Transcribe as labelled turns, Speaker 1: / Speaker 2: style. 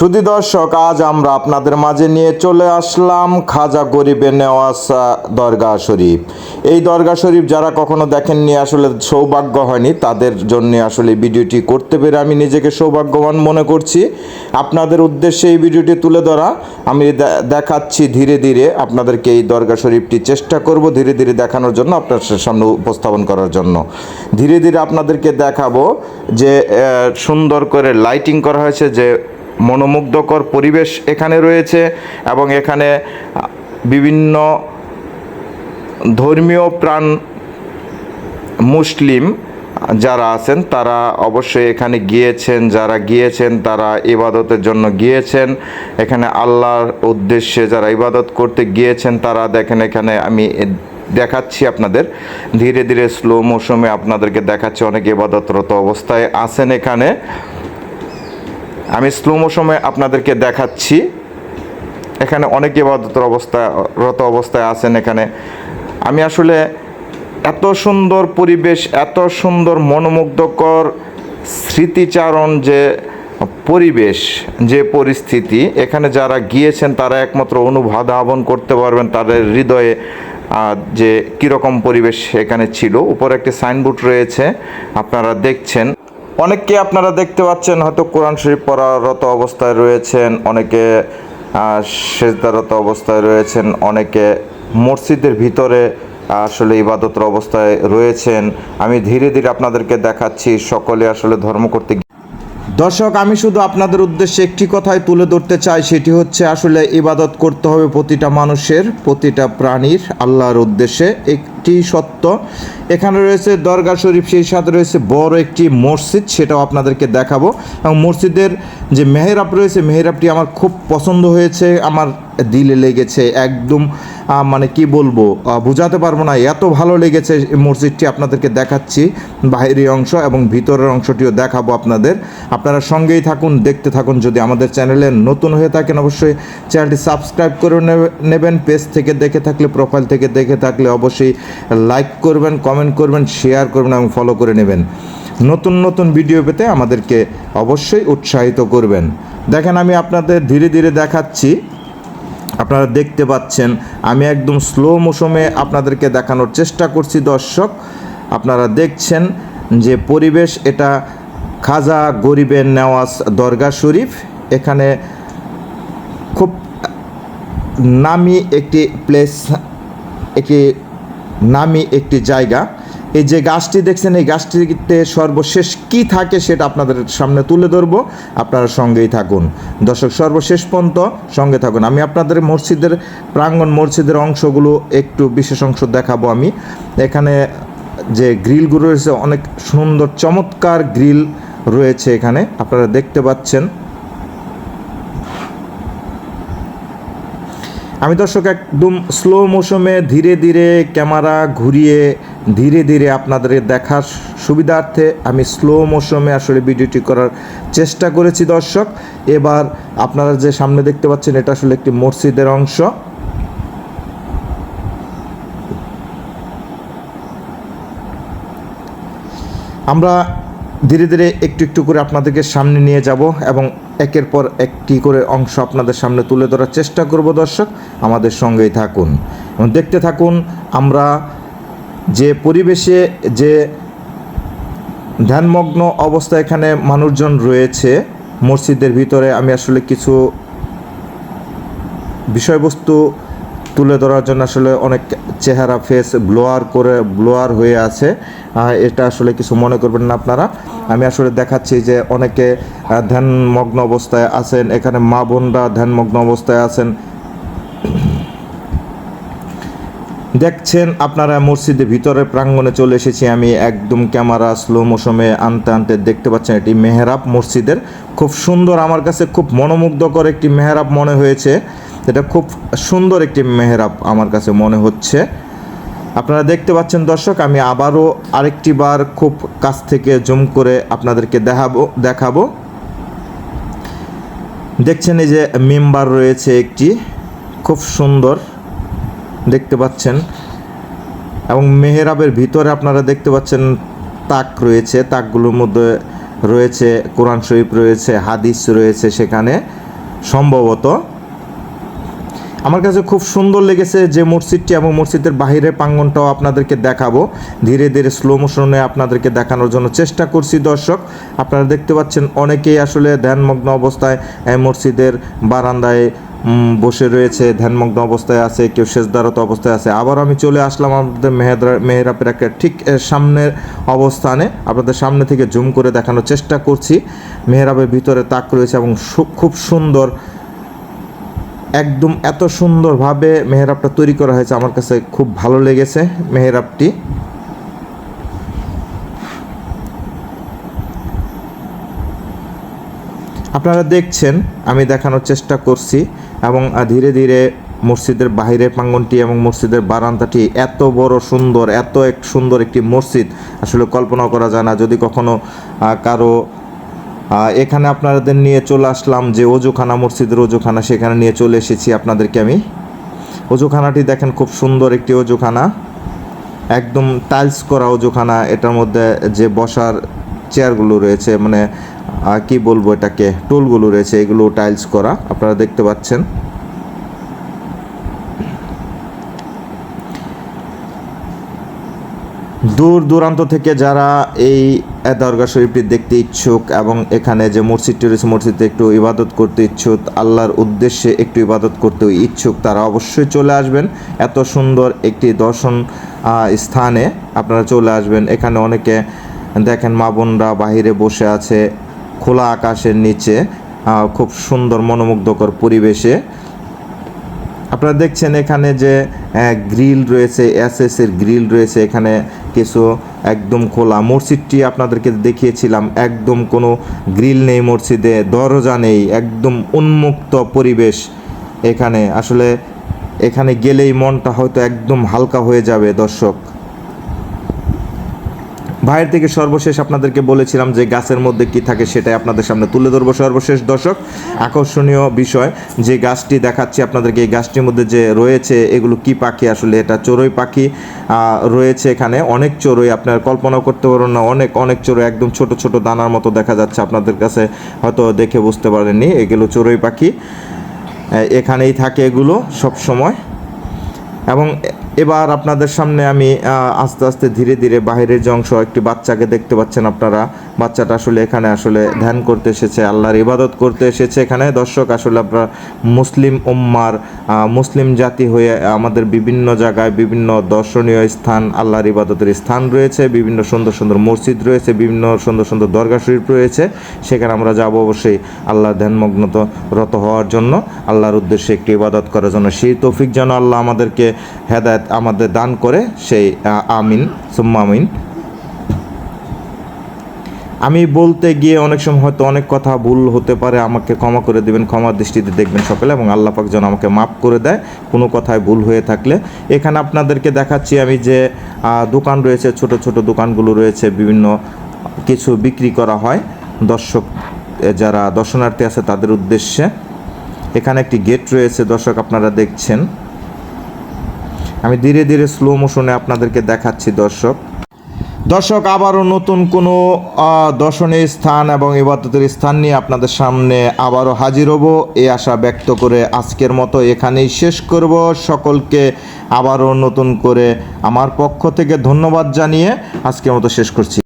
Speaker 1: সুধী দর্শক, আজ আমরা আপনাদের মাঝে নিয়ে চলে আসলাম খাজা গরিবের নেওয়াজ দরগা শরীফ। এই দরগা শরীফ যারা কখনো দেখেননি, আসলে সৌভাগ্য হয়নি। তাদের জন্য আসলে ভিডিওটি করতে পেরে আমি নিজেকে সৌভাগ্যবান মনে করছি। আপনাদের উদ্দেশ্যে এই ভিডিওটি তুলে ধরা। আমি দেখাচ্ছি ধীরে ধীরে আপনাদেরকে এই দরগা শরীফটি চেষ্টা করব ধীরে ধীরে দেখানোর জন্য, আপনার সামনে উপস্থাপন করার জন্য। ধীরে ধীরে আপনাদেরকে দেখাবো যে সুন্দর করে লাইটিং করা হয়েছে যে মনোমুগ্ধকর পরিবেশ এখানে রয়েছে এবং এখানে বিভিন্ন ধর্মীয় প্রাণ মুসলিম যারা আছেন, তারা অবশ্যই এখানে গিয়েছেন, যারা গিয়েছেন, তারা ইবাদতের জন্য গিয়েছেন। এখানে আল্লাহর উদ্দেশ্যে যারা ইবাদত করতে গিয়েছেন, তারা দেখেন এখানে আমি দেখাচ্ছি আপনাদের। ধীরে ধীরে স্লো মৌসুমে আপনাদেরকে দেখাচ্ছি, অনেক ইবাদতরত অবস্থায় আছেন এখানে। আমি স্লো মৌসুমে আপনাদেরকে দেখাচ্ছি। এখানে অনেক ইবাদতের অবস্থা, রত অবস্থায় আছেন এখানে। আমি আসলে এত সুন্দর পরিবেশ, এত সুন্দর মনোমুগ্ধকর স্মৃতিচারণ যে পরিবেশ, যে পরিস্থিতি, এখানে যারা গিয়েছেন তারা একমাত্র অনুধাবন করতে পারবেন তাদের হৃদয়ে যে কীরকম পরিবেশ এখানে ছিল। উপরে একটি সাইনবোর্ড রয়েছে, আপনারা দেখছেন। অনেককে আপনারা দেখতে পাচ্ছেন, হয়তো কোরআন শরীফ পড়ারত অবস্থায় রয়েছেন, অনেকে সেজদারত অবস্থায় রয়েছেন, অনেকে মসজিদের ভিতরে আসলে ইবাদতের অবস্থায় রয়েছেন। আমি ধীরে ধীরে আপনাদেরকে দেখাচ্ছি, সকলে আসলে ধর্ম করতে দর্শক, আমি শুধু আপনাদের উদ্দেশ্যে একটি কথাই তুলে ধরতে চাই, সেটি হচ্ছে আসলে ইবাদত করতে হবে প্রতিটা মানুষের, প্রতিটা প্রাণীর, আল্লাহর উদ্দেশ্যে। একটি সত্য। এখানে রয়েছে দরগা শরীফ, সেই সাথে রয়েছে বড় একটি মসজিদ, সেটাও আপনাদেরকে দেখাবো। এবং মসজিদের যে মেহরাব রয়েছে, মেহরাবটি আমার খুব পছন্দ হয়েছে, আমার দিলে লেগেছে, একদম মানে কি বলব বোঝাতে পারব না, এত ভালো লেগেছে মসজিদটি আপনাদেরকে দেখাচ্ছি। বাইরের অংশ এবং ভিতরের অংশটিও দেখাবো আপনাদের। আপনারা সঙ্গেই থাকুন, দেখতে থাকুন, যদি আমাদের চ্যানেলে নতুন হয়ে থাকেন, অবশ্যই চ্যানেলটি সাবস্ক্রাইব করে নেবে- নেবেন। পেজ থেকে দেখে থাকলে প্রোফাইল থেকে দেখে থাকলে অবশ্যই লাইক করবেন কমেন্ট করবেন শেয়ার করবেন এবং ফলো করে নেবেন। নতুন নতুন ভিডিও পেতে আমাদেরকে অবশ্যই উৎসাহিত করবেন। দেখেন, আমি আপনাদের ধীরে ধীরে দেখাচ্ছি। আপনারা দেখতে পাচ্ছেন, আমি একদম স্লো মোশনে আপনাদেরকে দেখানোর চেষ্টা করছি, দর্শক। আপনারা দেখছেন যে পরিবেশ, এটা খাজা গরিবের নেওয়াজ দরগা শরীফ। এখানে খুব নামি একটি প্লেস একটি নামি একটি জায়গা। এই যে গাছটি দেখছেন, এই গাছটিতে সর্বশেষ কি থাকে সেটা আপনাদের সামনে তুলে ধরবো। আপনারা সঙ্গেই থাকুন। দর্শক, সর্বশেষ পর্যন্ত সঙ্গে থাকুন। আমি আপনাদের মসজিদের, প্রাঙ্গণ মসজিদের অংশগুলো একটু বিশেষ অংশ দেখাবো আমি। এখানে যে গ্রিলগুলো রয়েছে, অনেক সুন্দর চমৎকার গ্রিল রয়েছে এখানে। আপনারা দেখতে পাচ্ছেন। আমি দর্শক, একদম স্লো মোশনে ধীরে ধীরে ক্যামেরা ঘুরিয়ে ধীরে ধীরে আপনাদের দেখার সুবিধার্থে আমি স্লো মোশনে আসলে ভিডিওটি করার চেষ্টা করেছি দর্শক। এবার আপনারা যে সামনে দেখতে পাচ্ছেন, এটা আসলে একটি মসজিদের অংশ। আমরা ধীরে ধীরে একটু একটু করে আপনাদেরকে সামনে নিয়ে যাব এবং একের পর একটি করে অংশ আপনাদের সামনে তুলে ধরার চেষ্টা করব, দর্শক? আমাদের সঙ্গেই থাকুন। এবং দেখতে থাকুন, আমরা যে পরিবেশে, যে ধ্যানমগ্ন অবস্থা এখানে মানুষজন রয়েছে, মসজিদের ভিতরে আমি আসলে কিছু বিষয়বস্তু তুলে ধরার জন্য আসলে অনেক চেহারা ফেস ব্লোয়ার করে ব্লোয়ার হয়ে আছে। এটা আসলে কিছু মনে করবেন না আপনারা। আমি আসলে দেখাচ্ছি যে অনেকে ধ্যানমগ্ন অবস্থায় আছেন, এখানে মা বোনরা ধ্যানমগ্ন অবস্থায় আছেন। দেখছেন আপনারা মসজিদের ভিতরে প্রাঙ্গণে চলে এসেছি আমি, একদম ক্যামেরা স্লো মোশনে আনতে আনতে দেখতে পাচ্ছেন এটি মেহরাব মসজিদের। খুব সুন্দর, আমার কাছে খুব মনোমুগ্ধকর একটি মেহরাব মনে হয়েছে। এটা খুব সুন্দর একটি মেহরাব আমার কাছে মনে হচ্ছে। আপনারা দেখতে পাচ্ছেন দর্শক, আমি আবারও আরেকটি বার খুব কাছ থেকে জুম করে আপনাদেরকে দেখাবো দেখাবো। দেখছেন এই যে মেম্বার রয়েছে একটি, খুব সুন্দর। দেখতে পাচ্ছেন। এবং মেহেরাবের ভিতরে আপনারা দেখতে পাচ্ছেন তাক রয়েছে, তাকগুলোর মধ্যে রয়েছে, কোরআন শরীফ রয়েছে, হাদিস রয়েছে সেখানে সম্ভবত। আমার কাছে খুব সুন্দর লেগেছে যে মসজিদটি এবং মসজিদের বাহিরের প্রাঙ্গনটাও আপনাদেরকে দেখাবো। ধীরে ধীরে স্লো মোশনে আপনাদেরকে দেখানোর জন্য চেষ্টা করছি, দর্শক। আপনারা দেখতে পাচ্ছেন অনেকেই আসলে ধ্যানমগ্ন অবস্থায় মসজিদের বারান্দায় বসে রয়েছে, ধ্যানমগ্ন অবস্থায় আছে, কেউ শেষদারত অবস্থায় আছে। আবার আমি চলে আসলাম আমাদের মেহেদরা মেহরাপের একটা ঠিক সামনের অবস্থানে। আপনাদের সামনে থেকে জুম করে দেখানোর চেষ্টা করছি। মেহরাবের ভিতরে তাক রয়েছে এবং খুব সুন্দর, একদম এত সুন্দরভাবে মেহরাবটা তৈরি করা হয়েছে। আমার কাছে খুব ভালো লেগেছে মেহরাবটি আপনারা দেখছেন, আমি দেখানোর চেষ্টা করছি এবং ধীরে ধীরে মসজিদের বাইরে প্রাঙ্গনটি এবং মসজিদের বারান্দাটি এত বড় সুন্দর, এত এক সুন্দর একটি মসজিদ আসলে কল্পনা করা যায় না। যদি কখনো কারও এখানে আপনাদের নিয়ে চলে আসলাম যে অজুখানা মসজিদের অজুখানা, সেখানে নিয়ে চলে এসেছি আপনাদেরকে আমি। অজুখানাটি দেখেন খুব সুন্দর একটি অজুখানা। একদম টাইলস করা অজুখানা, এটার মধ্যে যে বসার চেয়ারগুলো রয়েছে মানে কি বলব এটাকে টুলগুলো রয়েছে, এগুলো টাইলস করা, আপনারা দেখতে পাচ্ছেন। দূর দূরান্ত থেকে যারা এই দরগা শরীফটি দেখতে ইচ্ছুক এবং এখানে যে মসজিদটি রয়েছে, মসজিদে একটু ইবাদত করতে ইচ্ছুক, আল্লাহর উদ্দেশ্যে একটু ইবাদত করতে ইচ্ছুক, তারা অবশ্যই চলে আসবেন। এত সুন্দর একটি দর্শন স্থানে আপনারা চলে আসবেন। এখানে অনেকে দেখেন মা বোনরা বাহিরে বসে আছে খোলা আকাশের নিচে খুব সুন্দর মনোমুগ্ধকর পরিবেশে। আপনারা দেখছেন এখানে যে গ্রিল রয়েছে এর গ্রিল রয়েছে, এখানে কিছু একদম খোলা। মসজিদটি আপনাদেরকে দেখিয়েছিলাম, একদম কোনো গ্রিল নেই মসজিদে, দরজা নেই, একদম উন্মুক্ত পরিবেশ এখানে। আসলে এখানে গেলেই মনটা হয়তো একদম হালকা হয়ে যাবে, দর্শক। ভাইয়ের থেকে সর্বশেষ আপনাদেরকে বলেছিলাম যে গাছের মধ্যে কি থাকে সেটাই আপনাদের সামনে তুলে ধরবো সর্বশেষ। দর্শক, আকর্ষণীয় বিষয়, যে গাছটি দেখাচ্ছি আপনাদেরকে, এই গাছটির মধ্যে যে রয়েছে, এগুলো কি পাখি? আসলে এটা চড়ুই পাখি রয়েছে এখানে। অনেক চড়ুই, আপনার কল্পনা করতে পারেন না, অনেক অনেক চড়ুই, একদম ছোট ছোট দানার মতো দেখা যাচ্ছে আপনাদের কাছে, হয়তো দেখে বুঝতে পারেননি। এগুলো চড়ুই পাখি। এখানেই থাকে এগুলো সব সময় এবং এবার আপনাদের সামনে আমি আস্তে আস্তে ধীরে ধীরে বাইরের যে অংশ, একটি বাচ্চাকে দেখতে পাচ্ছেন আপনারা। বাচ্চাটা আসলে এখানে আসলে ধ্যান করতে এসেছে, আল্লাহর ইবাদত করতে এসেছে এখানে। দর্শক, আসলে আপনারা মুসলিম উম্মার মুসলিম জাতি হয়ে আমাদের বিভিন্ন জায়গায় বিভিন্ন দর্শনীয় স্থান, আল্লাহর ইবাদতের স্থান রয়েছে। বিভিন্ন সুন্দর সুন্দর মসজিদ রয়েছে, বিভিন্ন সুন্দর সুন্দর দরগা শরীফ রয়েছে। সেখানে আমরা যাব অবশ্যই আল্লাহ ধ্যানমগ্নত রত হওয়ার জন্য, আল্লাহর উদ্দেশ্যে একটি ইবাদত করার জন্য। সেই তৌফিক যেন আল্লাহ আমাদেরকে হেদায়ত আমাদের দান করে সেই আমিন, সুম্মা আমিন। আমি বলতে গিয়ে অনেক সময় হয়তো অনেক কথা ভুল হতে পারে, আমাকে ক্ষমা করে দেবেন, ক্ষমার দৃষ্টিতে দেখবেন সকলে এবং আল্লাহ পাক যেন আমাকে মাফ করে দেয় কোনো কথায় ভুল হয়ে থাকলে। এখানে আপনাদেরকে দেখাচ্ছি আমি যে দোকান রয়েছে, ছোট ছোট দোকানগুলো রয়েছে, বিভিন্ন কিছু বিক্রি করা হয়। দর্শক যারা দর্শনার্থী আছে তাদের উদ্দেশ্যে। এখানে একটি গেট রয়েছে, দর্শক আপনারা দেখছেন। আমি ধীরে ধীরে স্লো মোশনে আপনাদেরকে দেখাচ্ছি, দর্শক। দর্শক, আবারও নতুন কোনো দর্শনীয় স্থান এবং ইবাদতের স্থান নিয়ে আপনাদের সামনে আবারও হাজির হব। এই আশা ব্যক্ত করে আজকের মতো এখানেই শেষ করব। সকলকে আবারও নতুন করে আমার পক্ষ থেকে ধন্যবাদ জানিয়ে আজকের মতো শেষ করছি।